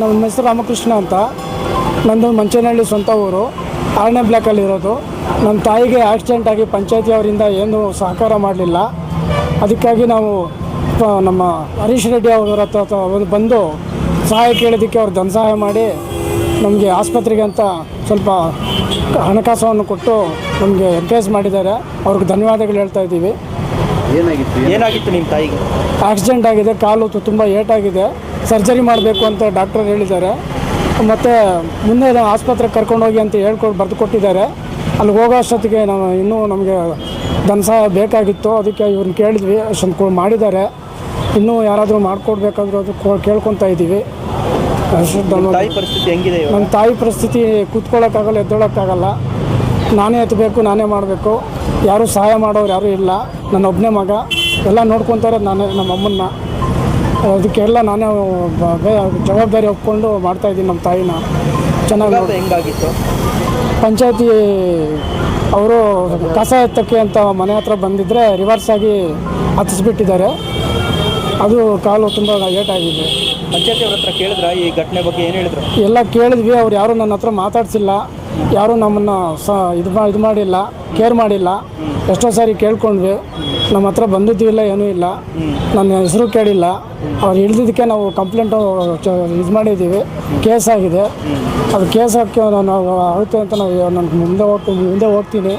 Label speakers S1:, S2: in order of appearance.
S1: ನಮ್ಮ ಹೆಸರು ರಾಮಕೃಷ್ಣ ಅಂತ. ನಂದು ಮಂಚನಹಳ್ಳಿ ಸ್ವಂತ ಊರು. ಆರನೇ ಬ್ಲ್ಯಾಕಲ್ಲಿರೋದು ನಮ್ಮ ತಾಯಿಗೆ ಆಕ್ಸಿಡೆಂಟ್ ಆಗಿ ಪಂಚಾಯತಿ ಅವರಿಂದ ಏನು ಸಹಕಾರ ಮಾಡಲಿಲ್ಲ. ಅದಕ್ಕಾಗಿ ನಾವು ನಮ್ಮ ಹರೀಶ್ ರೆಡ್ಡಿ ಅವರ ಹತ್ರ ಬಂದು ಸಹಾಯ ಕೇಳೋದಕ್ಕೆ ಅವ್ರು ಧನ ಸಹಾಯ ಮಾಡಿ ನಮಗೆ ಆಸ್ಪತ್ರೆಗೆ ಅಂತ ಸ್ವಲ್ಪ ಹಣಕಾಸನ್ನು ಕೊಟ್ಟು ನಮಗೆ ಎನ್ಕರೇಜ್ ಮಾಡಿದ್ದಾರೆ. ಅವ್ರಿಗೆ ಧನ್ಯವಾದಗಳು ಹೇಳ್ತಾ ಇದ್ದೀವಿ.
S2: ಏನಾಗಿತ್ತು?
S3: ಏನಾಗಿತ್ತು? ನಿಮ್ಮ ತಾಯಿಗೆ?
S1: ಆಕ್ಸಿಡೆಂಟ್ ಆಗಿದೆ ಕಾಲು ತು- ತುಂಬ ಏಟಾಗಿದೆ. ಸರ್ಜರಿ ಮಾಡಬೇಕು ಅಂತ ಡಾಕ್ಟರ್ ಹೇಳಿದ್ದಾರೆ. ಮತ್ತು ಮುಂದೆ ನಾವು ಆಸ್ಪತ್ರೆಗೆ ಕರ್ಕೊಂಡೋಗಿ ಅಂತ ಹೇಳ್ಕೊಟ್ಟು ಬರೆದು ಕೊಟ್ಟಿದ್ದಾರೆ ಅಲ್ಲಿ ಹೋಗೋ ಅಷ್ಟೊತ್ತಿಗೆ ನಾವು ಇನ್ನೂ ನಮಗೆ ಧನ ಸಹಾಯ ಬೇಕಾಗಿತ್ತು. ಅದಕ್ಕೆ ಇವ್ರನ್ನ ಕೇಳಿದ್ವಿ ಅಷ್ಟೊಂದು ಮಾಡಿದ್ದಾರೆ. ಇನ್ನೂ ಯಾರಾದರೂ ಮಾಡಿಕೊಡ್ಬೇಕಾದ್ರೂ ಅದು ಕೋ- ಕೇಳ್ಕೊತಾ ಇದ್ದೀವಿ. ಅಷ್ಟು
S3: ಪರಿಸ್ಥಿತಿ ಹೆಂಗಿದೆ ನಮ್ಮ
S1: ನನ್ನ ತಾಯಿ ಪರಿಸ್ಥಿತಿ ಕೂತ್ಕೊಳ್ಳೋಕ್ಕಾಗಲ್ಲ ಎದ್ದೊಳಕ್ಕಾಗಲ್ಲ. ನಾನೇ ಎತ್ತಬೇಕು ನಾನೇ ಮಾಡಬೇಕು. ಯಾರೂ ಸಹಾಯ ಮಾಡೋರು ಯಾರೂ ಇಲ್ಲ. ನನ್ನ ಒಬ್ಬನೇ ಮಗ. ಎಲ್ಲ ನೋಡ್ಕೊತಾರೆ ನಾನೇ ನಮ್ಮ ಅಮ್ಮನ್ನ ಅದಕ್ಕೆಲ್ಲ ನಾನೇ ಜವಾಬ್ದಾರಿ ಒಪ್ಕೊಂಡು ಮಾಡ್ತಾಯಿದ್ದೀನಿ ನಮ್ಮ ತಾಯಿನ. ಚೆನ್ನಾಗಿ
S3: ಹೆಂಗಾಗಿತ್ತು?
S1: ಪಂಚಾಯತಿ ಅವರು ಕಸ ಎತ್ತಕ್ಕೆ ಅಂತ ಮನೆ ಹತ್ರ ಬಂದಿದ್ದರೆ ರಿವರ್ಸ್ ಆಗಿ ಹತ್ತಿಸ್ಬಿಟ್ಟಿದ್ದಾರೆ. ಅದು ಕಾಲು ತುಂಬ ಏಟಾಗಿದೆ
S3: ಪಂಚಾಯತಿ ಅವ್ರ ಹತ್ರ ಕೇಳಿದ್ರ? ಈ ಘಟನೆ ಬಗ್ಗೆ ಏನು ಹೇಳಿದ್ರು?
S1: ಎಲ್ಲ ಕೇಳಿದ್ವಿ. ಅವ್ರು ಯಾರೂ ನನ್ನ ಹತ್ರ ಮಾತಾಡ್ಸಿಲ್ಲ. ಯಾರೂ ನಮ್ಮನ್ನು ಸ ಇದು ಮಾ ಇದು ಮಾಡಿಲ್ಲ ಕೇರ್ ಮಾಡಿಲ್ಲ. ಎಷ್ಟೋ ಸಾರಿ ಕೇಳ್ಕೊಂಡ್ವಿ. ನಮ್ಮ ಹತ್ರ ಬಂದಿದ್ದು ಏನೂ ಇಲ್ಲ. ನನ್ನ ಹೆಸರು ಕೇಳಿಲ್ಲ. ಅವ್ರು ಹಿಡ್ದಿದ್ದಕ್ಕೆ ನಾವು ಕಂಪ್ಲೇಂಟು ಇದು ಮಾಡಿದ್ದೀವಿ. ಕೇಸ್ ಆಗಿದೆ. ಅದು ಕೇಸ್ ಹಾಕಿ ನಾವು ಆಗುತ್ತೆ ಅಂತ ನಾವು ನನ್ನ ಮುಂದೆ ಹೋಗ್ತೀನಿ ಮುಂದೆ ಹೋಗ್ತೀನಿ.